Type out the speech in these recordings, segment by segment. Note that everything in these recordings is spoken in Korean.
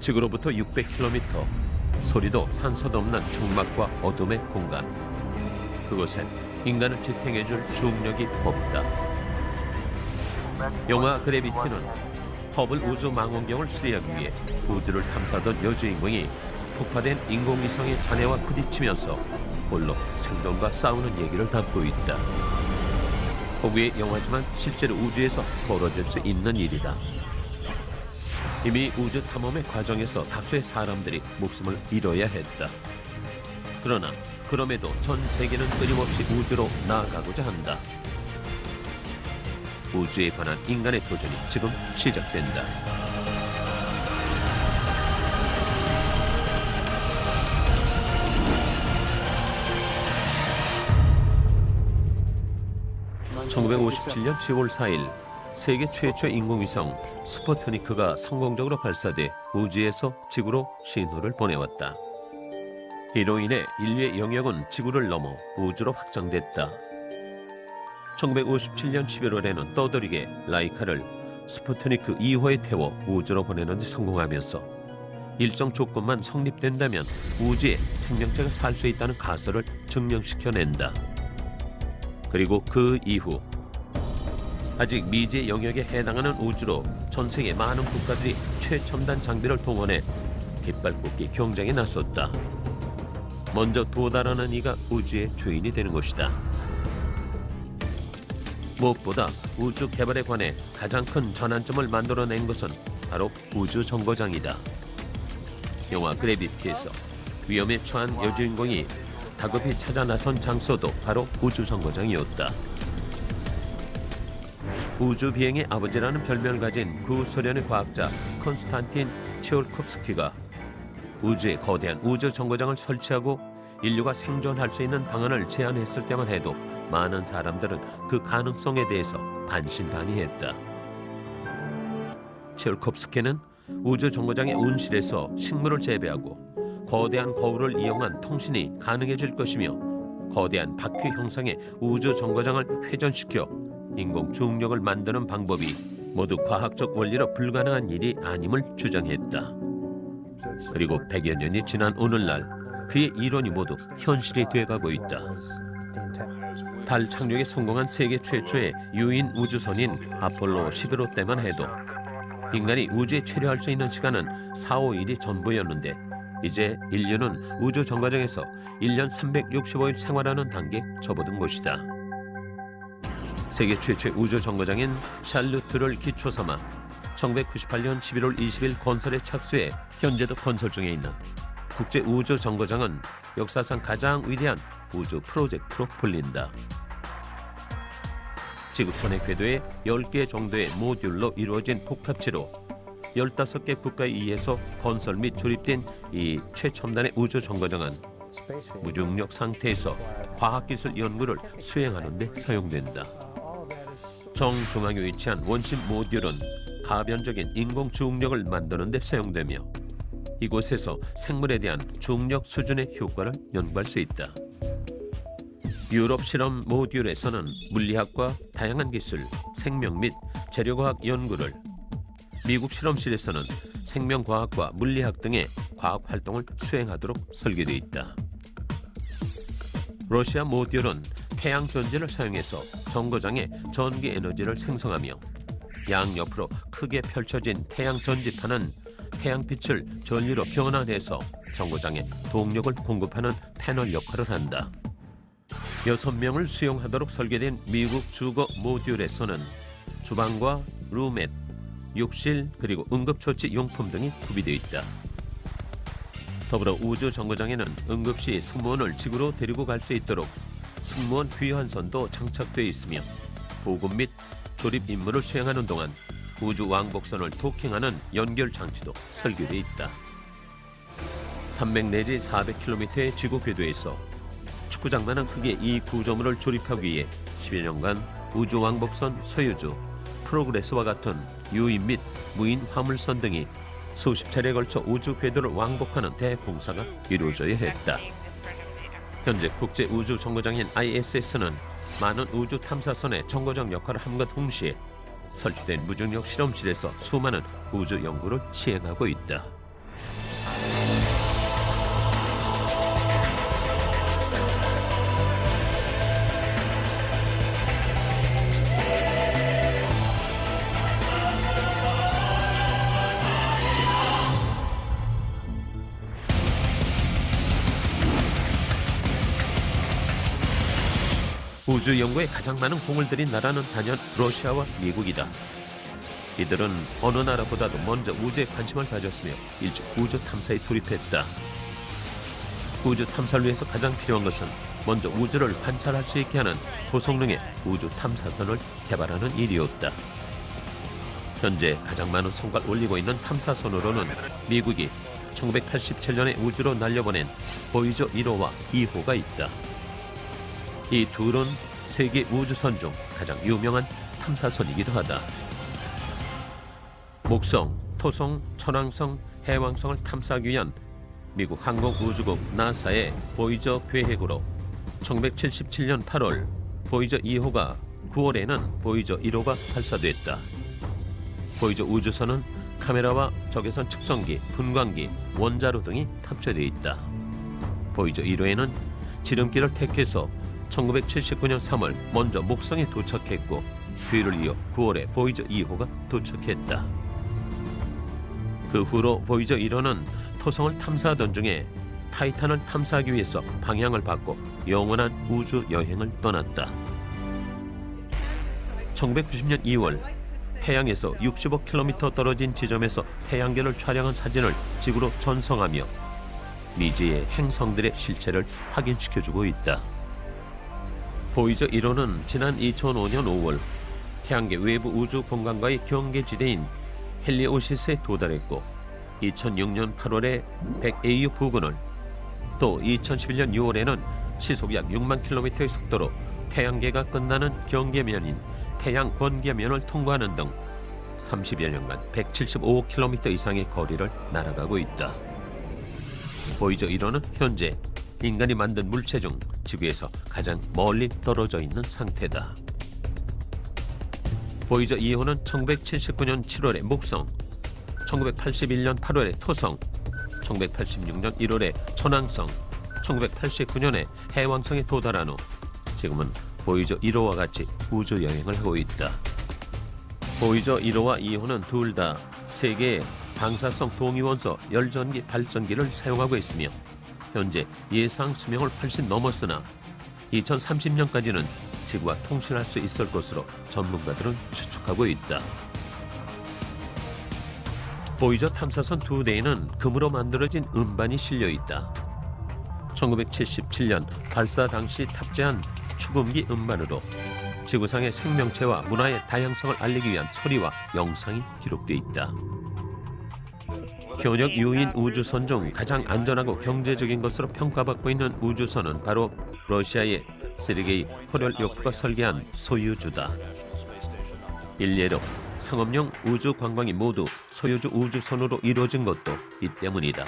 지구로부터 600km, 소리도 산소도 없는 정막과 어둠의 공간. 그곳엔 인간을 지탱해줄 중력이 없다. 영화 그래비티는 허블 우주 망원경을 수리하기 위해 우주를 탐사하던 여주인공이 폭파된 인공위성의 잔해와 부딪히면서 홀로 생존과 싸우는 얘기를 담고 있다. 호구의 영화지만 실제로 우주에서 벌어질 수 있는 일이다. 이미 우주 탐험의 과정에서 다수의 사람들이 목숨을 잃어야 했다. 그러나 그럼에도 전 세계는 끊임없이 우주로 나아가고자 한다. 우주에 관한 인간의 도전이 지금 시작된다. (1957년 10월 4일) 세계 최초의 인공위성 스푸트니크가 성공적으로 발사돼 우주에서 지구로 신호를 보내왔다. 이로 인해 인류의 영역은 지구를 넘어 우주로 확장됐다. 1957년 11월에는 떠돌이게 라이카를 스푸트니크 2호에 태워 우주로 보내는 데 성공하면서 일정 조건만 성립된다면 우주에 생명체가 살 수 있다는 가설을 증명시켜낸다. 그리고 그 이후 아직 미지의 영역에 해당하는 우주로 전 세계 많은 국가들이 최첨단 장비를 동원해 깃발 꽂기 경쟁에 나섰다. 먼저 도달하는 이가 우주의 주인이 되는 것이다. 무엇보다 우주 개발에 관해 가장 큰 전환점을 만들어낸 것은 바로 우주 정거장이다. 영화 그래비티에서 위험에 처한 여주인공이 다급히 찾아 나선 장소도 바로 우주 정거장이었다. 우주 비행의 아버지라는 별명을 가진 구소련의 과학자 콘스탄틴 치올콥스키가 우주에 거대한 우주 정거장을 설치하고 인류가 생존할 수 있는 방안을 제안했을 때만 해도 많은 사람들은 그 가능성에 대해서 반신반의했다. 치올콥스키는 우주 정거장의 온실에서 식물을 재배하고 거대한 거울을 이용한 통신이 가능해질 것이며 거대한 바퀴 형상의 우주 정거장을 회전시켜 인공 중력을 만드는 방법이 모두 과학적 원리로 불가능한 일이 아님을 주장했다. 그리고 100여 년이 지난 오늘날 그의 이론이 모두 현실이 돼가고 있다. 달 착륙에 성공한 세계 최초의 유인 우주선인 아폴로 11호 때만 해도 인간이 우주에 체류할 수 있는 시간은 4, 5일이 전부였는데 이제 인류는 우주 정거장에서 1년 365일 생활하는 단계에 접어든 것이다. 세계 최초의 우주 정거장인 샬루트를 기초 삼아 1998년 11월 20일 건설에 착수해 현재도 건설 중에 있는 국제 우주 정거장은 역사상 가장 위대한 우주 프로젝트로 불린다. 지구촌의 궤도에 10개 정도의 모듈로 이루어진 복합체로 15개 국가에 의해서 건설 및 조립된 이 최첨단의 우주 정거장은 무중력 상태에서 과학기술 연구를 수행하는 데 사용된다. 정중앙에 위치한 원심 모듈은 가변적인 인공 중력을 만드는 데 사용되며 이곳에서 생물에 대한 중력 수준의 효과를 연구할 수 있다. 유럽 실험 모듈에서는 물리학과 다양한 기술, 생명 및 재료과학 연구를, 미국 실험실에서는 생명과학과 물리학 등의 과학 활동을 수행하도록 설계되어 있다. 러시아 모듈은 태양 전지를 사용해서 정거장에 전기 에너지를 생성하며 양옆으로 크게 펼쳐진 태양 전지판은 태양빛을 전류로 변환해서 정거장에 동력을 공급하는 패널 역할을 한다. 여섯 명을 수용하도록 설계된 미국 주거 모듈에서는 주방과 룸메, 욕실 그리고 응급처치 용품 등이 구비되어 있다. 더불어 우주 정거장에는 응급시 승무원을 지구로 데리고 갈 수 있도록 승무원 귀환선도 장착돼 있으며 보급 및 조립 임무를 수행하는 동안 우주 왕복선을 도킹하는 연결 장치도 설계돼 있다. 300 내지 400km의 지구 궤도에서 축구장만한 크기의 이 구조물을 조립하기 위해 10여 년간 우주 왕복선 소유주, 프로그레스와 같은 유인 및 무인 화물선 등이 수십 차례에 걸쳐 우주 궤도를 왕복하는 대공사가 이루어져야 했다. 현재 국제 우주 정거장인 ISS는 많은 우주 탐사선의 정거장 역할을 함과 동시에 설치된 무중력 실험실에서 수많은 우주 연구를 시행하고 있다. 우주 연구에 가장 많은 공을 들인 나라는 단연 러시아와 미국이다. 이들은 어느 나라보다도 먼저 우주에 관심을 가졌으며 일찍 우주 탐사에 돌입했다. 우주 탐사를 위해서 가장 필요한 것은 먼저 우주를 관찰할 수 있게 하는 고성능의 우주 탐사선을 개발하는 일이었다. 현재 가장 많은 성과를 올리고 있는 탐사선으로는 미국이 1987년에 우주로 날려보낸 보이저 1호와 2호가 있다. 이 둘은 세계 우주선 중 가장 유명한 탐사선이기도 하다. 목성, 토성, 천왕성, 해왕성을 탐사하기 위한 미국 항공우주국 나사의 보이저 계획으로 1977년 8월 보이저 2호가 9월에는 보이저 1호가 발사됐다. 보이저 우주선은 카메라와 적외선 측정기, 분광기, 원자로 등이 탑재되어 있다. 보이저 1호에는 지름길을 택해서 1979년 3월 먼저 목성에 도착했고 뒤를 이어 9월에 보이저 2호가 도착했다. 그 후로 보이저 1호는 토성을 탐사하던 중에 타이탄을 탐사하기 위해서 방향을 바꿔 영원한 우주 여행을 떠났다. 1990년 2월 태양에서 65km 떨어진 지점에서 태양계를 촬영한 사진을 지구로 전송하며 미지의 행성들의 실체를 확인시켜주고 있다. 보이저 1호는 지난 2005년 5월 태양계 외부 우주 공간과의 경계지대인 헬리오시스에 도달했고 2006년 8월에 100AU 부근을 또 2011년 6월에는 시속 약 6만 킬로미터의 속도로 태양계가 끝나는 경계면인 태양 번개면을 통과하는 등 30여 년간 175km 이상의 거리를 날아가고 있다. 보이저 1호는 현재 인간이 만든 물체 중 지구에서 가장 멀리 떨어져 있는 상태다. 보이저 2호는 1979년 7월에 목성, 1981년 8월에 토성, 1986년 1월에 천왕성, 1989년에 해왕성에 도달한 후 지금은 보이저 1호와 같이 우주 여행을 하고 있다. 보이저 1호와 2호는 둘 다 세계의 방사성 동위원소 열전기 발전기를 사용하고 있으며 현재 예상 수명을 훨씬 넘었으나 2030년까지는 지구와 통신할 수 있을 것으로 전문가들은 추측하고 있다. 보이저 탐사선 두 대에는 금으로 만들어진 음반이 실려 있다. 1977년 발사 당시 탑재한 추금기 음반으로 지구상의 생명체와 문화의 다양성을 알리기 위한 소리와 영상이 기록돼 있다. 현역 유인 우주선 중 가장 안전하고 경제적인 것으로 평가받고 있는 우주선은 바로 러시아의 세르게이 코렐요프가 설계한 소유주다. 일례로 상업용 우주 관광이 모두 소유주 우주선으로 이루어진 것도 이 때문이다.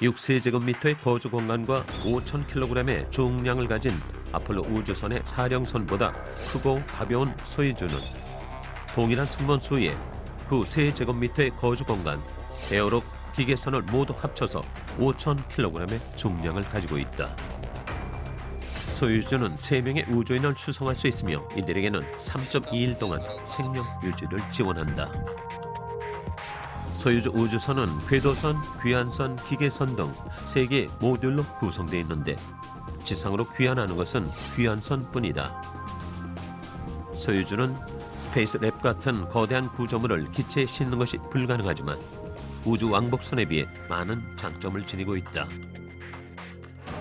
6세제곱미터의 거주 공간과 5,000kg의 중량을 가진 아폴로 우주선의 사령선보다 크고 가벼운 소유주는 동일한 승무원 수의 9세제곱미터의 거주 공간, 에어록 기계선을 모두 합쳐서 5,000kg의 중량을 가지고 있다. 소유주는 3명의 우주인을 수송할 수 있으며 이들에게는 3.2일 동안 생명 유지를 지원한다. 소유주 우주선은 궤도선, 귀환선, 기계선 등세 개의 모듈로 구성되어 있는데 지상으로 귀환하는 것은 귀환선뿐이다. 소유주는 스페이스 랩 같은 거대한 구조물을 기체에 싣는 것이 불가능하지만 우주 왕복선에 비해 많은 장점을 지니고 있다.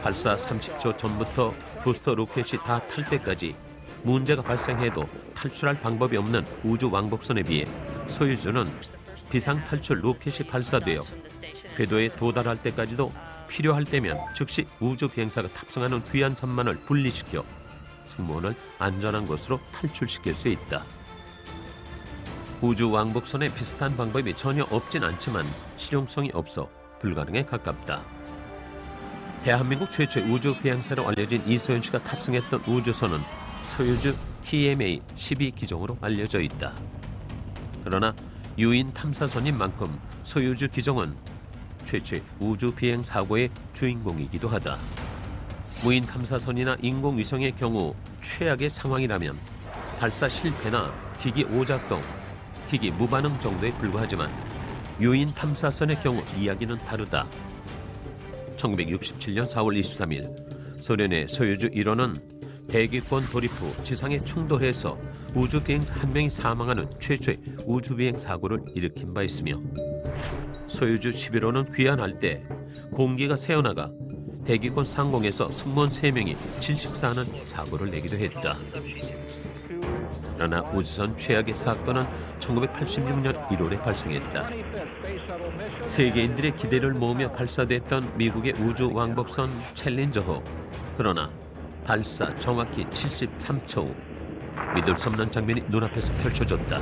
발사 30초 전부터 부스터 로켓이 다 탈 때까지 문제가 발생해도 탈출할 방법이 없는 우주 왕복선에 비해 소유주는 비상 탈출 로켓이 발사되어 궤도에 도달할 때까지도 필요할 때면 즉시 우주 비행사가 탑승하는 귀환선만을 분리시켜 승무원을 안전한 곳으로 탈출시킬 수 있다. 우주 왕복선에 비슷한 방법이 전혀 없진 않지만 실용성이 없어 불가능에 가깝다. 대한민국 최초의 우주 비행사로 알려진 이소연 씨가 탑승했던 우주선은 소유주 TMA 12 기종으로 알려져 있다. 그러나 유인 탐사선인 만큼 소유주 기종은 최초의 우주 비행 사고의 주인공이기도 하다. 무인 탐사선이나 인공위성의 경우 최악의 상황이라면 발사 실패나 기기 오작동, 기기 무반응 정도에 불과하지만 유인 탐사선의 경우 이야기는 다르다. 1967년 4월 23일 소련의 소유주 1호는 대기권 돌입 후 지상에 충돌해서 우주 비행사 한 명이 사망하는 최초의 우주 비행 사고를 일으킨 바 있으며 소유주 11호는 귀환할 때 공기가 새어나가 대기권 상공에서 승무원 3명이 질식사하는 사고를 내기도 했다. 그러나 우주선 최악의 사건은 1986년 1월에 발생했다. 세계인들의 기대를 모으며 발사됐던 미국의 우주 왕복선 챌린저호. 그러나 발사 정확히 73초 후 믿을 수 없는 장면이 눈앞에서 펼쳐졌다.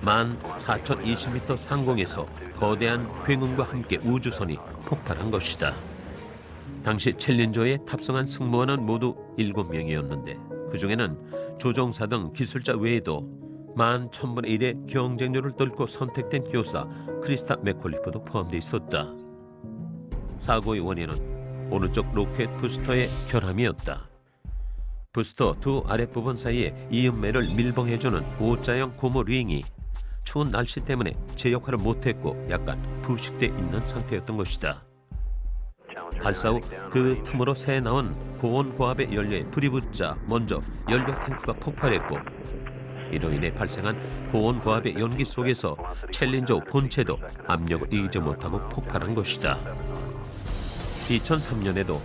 만 4,020m 상공에서 거대한 굉음과 함께 우주선이 폭발한 것이다. 당시 챌린저에 탑승한 승무원은 모두 7명이었는데 그중에는 조종사 등 기술자 외에도 만 천분의 1의 경쟁률을 뚫고 선택된 교사 크리스타 맥콜리프도 포함돼 있었다. 사고의 원인은 오른쪽 로켓 부스터의 결함이었다. 부스터 두 아랫부분 사이에 이음매를 밀봉해주는 O자형 고무 링이 추운 날씨 때문에 제 역할을 못했고 약간 부식돼 있는 상태였던 것이다. 발사 후 그 틈으로 새 나온 고온 고압의 연료에 불이 붙자 먼저 연료 탱크가 폭발했고 이로 인해 발생한 고온 고압의 연기 속에서 챌린저 본체도 압력을 이기지 못하고 폭발한 것이다. 2003년에도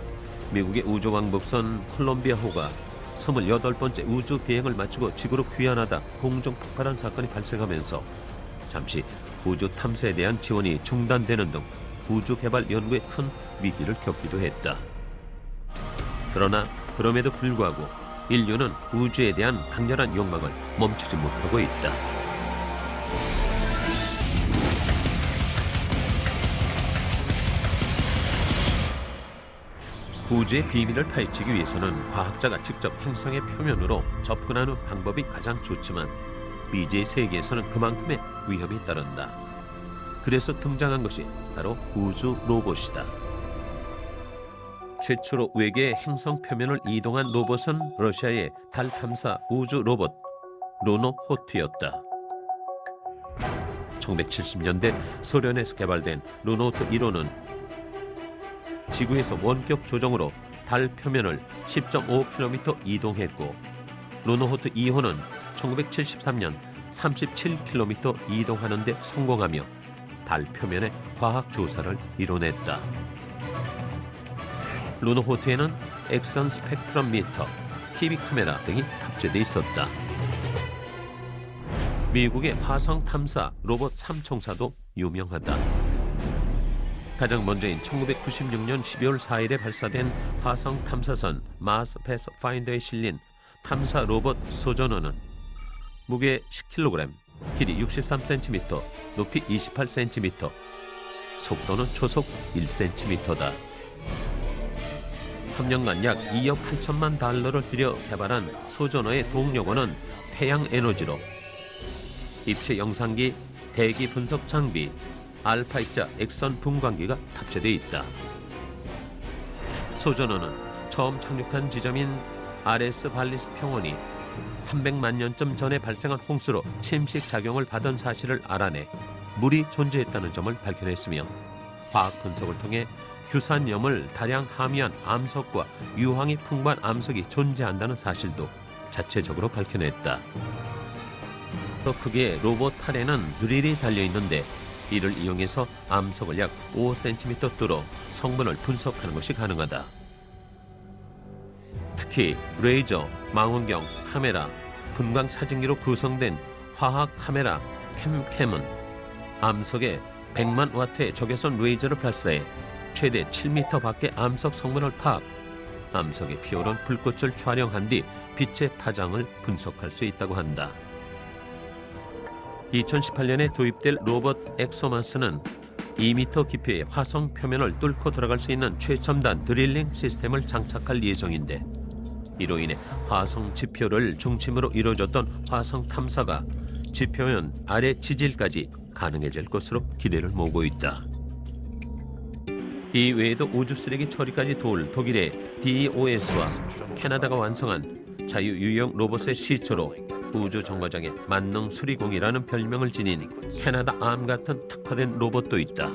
미국의 우주왕복선 콜롬비아호가 28번째 우주 비행을 마치고 지구로 귀환하다 공중 폭발한 사건이 발생하면서 잠시 우주 탐사에 대한 지원이 중단되는 등 우주 개발 연구에 큰 위기를 겪기도 했다. 그러나 그럼에도 불구하고 인류는 우주에 대한 강렬한 욕망을 멈추지 못하고 있다. 우주의 비밀을 파헤치기 위해서는 과학자가 직접 행성의 표면으로 접근하는 방법이 가장 좋지만 미지의 세계에서는 그만큼의 위험이 따른다. 그래서 등장한 것이 바로 우주 로봇이다. 최초로 외계 행성 표면을 이동한 로봇은 러시아의 달 탐사 우주 로봇 로노호트였다. 1970년대 소련에서 개발된 로노호트 1호는 지구에서 원격 조정으로 달 표면을 10.5km 이동했고 로노호트 2호는 1973년 37km 이동하는 데 성공하며 달 표면의 과학 조사를 이뤄냈다. 루노호트에는 엑선 스펙트럼 미터, TV 카메라 등이 탑재돼 있었다. 미국의 화성 탐사 로봇 삼총사도 유명하다. 가장 먼저인 1996년 12월 4일에 발사된 화성 탐사선 마스 패스 파인더에 실린 탐사 로봇 소저너는 무게 10kg, 길이 63cm, 높이 28cm, 속도는 초속 1cm다. 3년간 약 2억 8천만 달러를 들여 개발한 소저너의 동력원은 태양 에너지로 입체 영상기, 대기 분석 장비, 알파 입자 액선 분광기가 탑재돼 있다. 소저너는 처음 착륙한 지점인 아레스 발리스 평원이 300만 년쯤 전에 발생한 홍수로 침식 작용을 받은 사실을 알아내 물이 존재했다는 점을 밝혀냈으며 화학 분석을 통해 휴산염을 다량 함유한 암석과 유황이 풍부한 암석이 존재한다는 사실도 자체적으로 밝혀냈다. 더 크기의 로봇 팔에는 드릴이 달려 있는데 이를 이용해서 암석을 약 5cm 뚫어 성분을 분석하는 것이 가능하다. 특히 레이저, 망원경, 카메라, 분광 사진기로 구성된 화학 카메라 캠캠은 암석에 100만 와트의 적외선 레이저를 발사해 최대 7m 밖의 암석 성분을 파악, 암석에 피어오른 불꽃을 촬영한 뒤 빛의 파장을 분석할 수 있다고 한다. 2018년에 도입될 로봇 엑소마스는 2m 깊이의 화성 표면을 뚫고 들어갈 수 있는 최첨단 드릴링 시스템을 장착할 예정인데 이로 인해 화성 지표를 중심으로 이루어졌던 화성 탐사가 지표면 아래 지질까지 가능해질 것으로 기대를 모으고 있다. 이 외에도 우주 쓰레기 처리까지 도울 독일의 DOS와 캐나다가 완성한 자유유형 로봇의 시초로 우주 정거장의 만능 수리공이라는 별명을 지닌 캐나다 암 같은 특화된 로봇도 있다.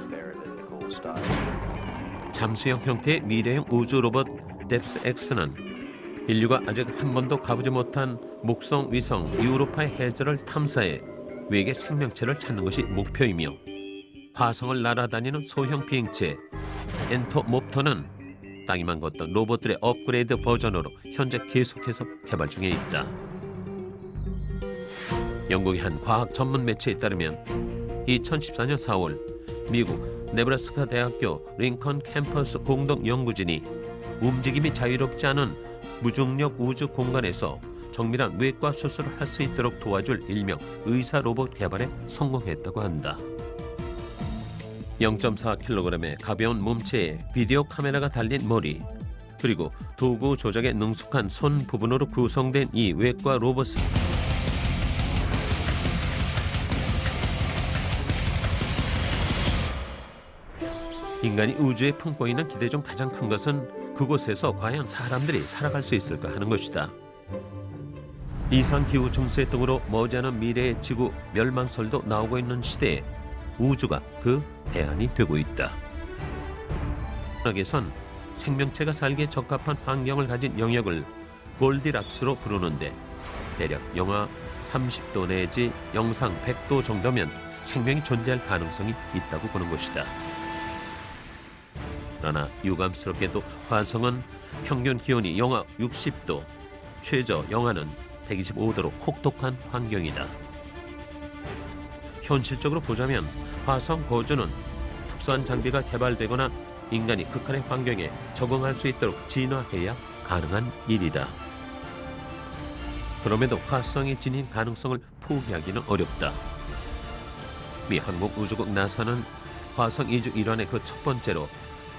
잠수형 형태의 미래형 우주 로봇 뎁스 X는 인류가 아직 한 번도 가보지 못한 목성 위성 유로파의 해저를 탐사해 외계 생명체를 찾는 것이 목표이며 화성을 날아다니는 소형 비행체 엔토모프터는 땅이만 걷던 로봇들의 업그레이드 버전으로 현재 계속해서 개발 중에 있다. 영국의 한 과학 전문 매체에 따르면 2014년 4월 미국 네브라스카 대학교 링컨 캠퍼스 공동 연구진이 움직임이 자유롭지 않은 무중력 우주 공간에서 정밀한 외과 수술을 할 수 있도록 도와줄 일명 의사 로봇 개발에 성공했다고 한다. 0.4kg의 가벼운 몸체에 비디오 카메라가 달린 머리 그리고 도구 조작에 능숙한 손 부분으로 구성된 이 외과 로봇은 인간이 우주에 품고 있는 기대 중 가장 큰 것은 그곳에서 과연 사람들이 살아갈 수 있을까 하는 것이다. 이상 기후 증세 등으로 머지않은 미래의 지구 멸망설도 나오고 있는 시대에 우주가 그 대안이 되고 있다. 학에선 생명체가 살기에 적합한 환경을 가진 영역을 골디락스로 부르는데 대략 영하 30도 내지 영상 100도 정도면 생명이 존재할 가능성이 있다고 보는 것이다. 그러나 유감스럽게도 화성은 평균 기온이 영하 60도, 최저 영하는 125도로 혹독한 환경이다. 현실적으로 보자면 화성 거주는 특수한 장비가 개발되거나 인간이 극한의 환경에 적응할 수 있도록 진화해야 가능한 일이다. 그럼에도 화성에 지닌 가능성을 포기하기는 어렵다. 미 항공우주국 나사는 화성 이주 일환의 그 첫 번째로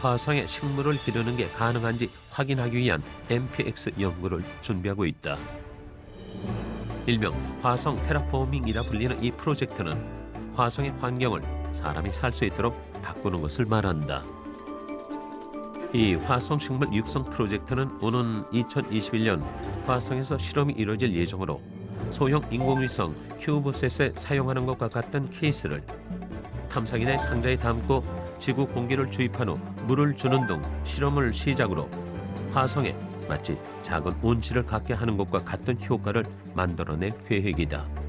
화성에 식물을 기르는 게 가능한지 확인하기 위한 MPX 연구를 준비하고 있다. 일명 화성 테라포밍이라 불리는 이 프로젝트는 화성의 환경을 사람이 살 수 있도록 바꾸는 것을 말한다. 이 화성 식물 육성 프로젝트는 오는 2021년 화성에서 실험이 이루어질 예정으로 소형 인공위성 큐브셋에 사용하는 것과 같은 케이스를 탐사기의 상자에 담고 지구 공기를 주입한 후 물을 주는 등 실험을 시작으로 화성에 마치 작은 온실을 갖게 하는 것과 같은 효과를 만들어낼 계획이다.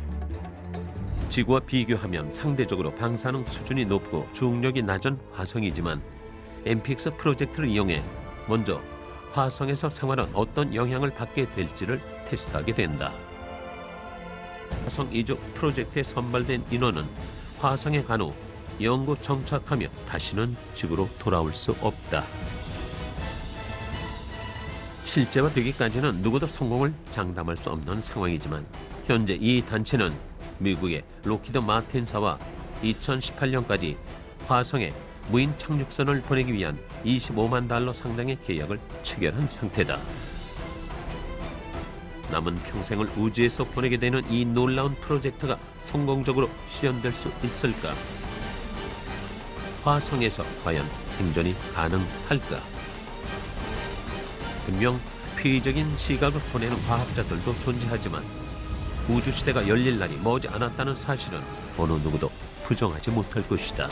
지구와 비교하면 상대적으로 방사능 수준이 높고 중력이 낮은 화성이지만 MPX 프로젝트를 이용해 먼저 화성에서 생활은 어떤 영향을 받게 될지를 테스트하게 된다. 화성 이주 프로젝트에 선발된 인원은 화성에 간 후 연구 정착하며 다시는 지구로 돌아올 수 없다. 실제화 되기까지는 누구도 성공을 장담할 수 없는 상황이지만 현재 이 단체는 미국의 로키드 마틴사와 2018년까지 화성에 무인 착륙선을 보내기 위한 25만 달러 상당의 계약을 체결한 상태다. 남은 평생을 우주에서 보내게 되는 이 놀라운 프로젝트가 성공적으로 실현될 수 있을까? 화성에서 과연 생존이 가능할까? 분명 회의적인 시각을 보내는 과학자들도 존재하지만 우주 시대가 열릴 날이 머지 않았다는 사실은 어느 누구도 부정하지 못할 것이다.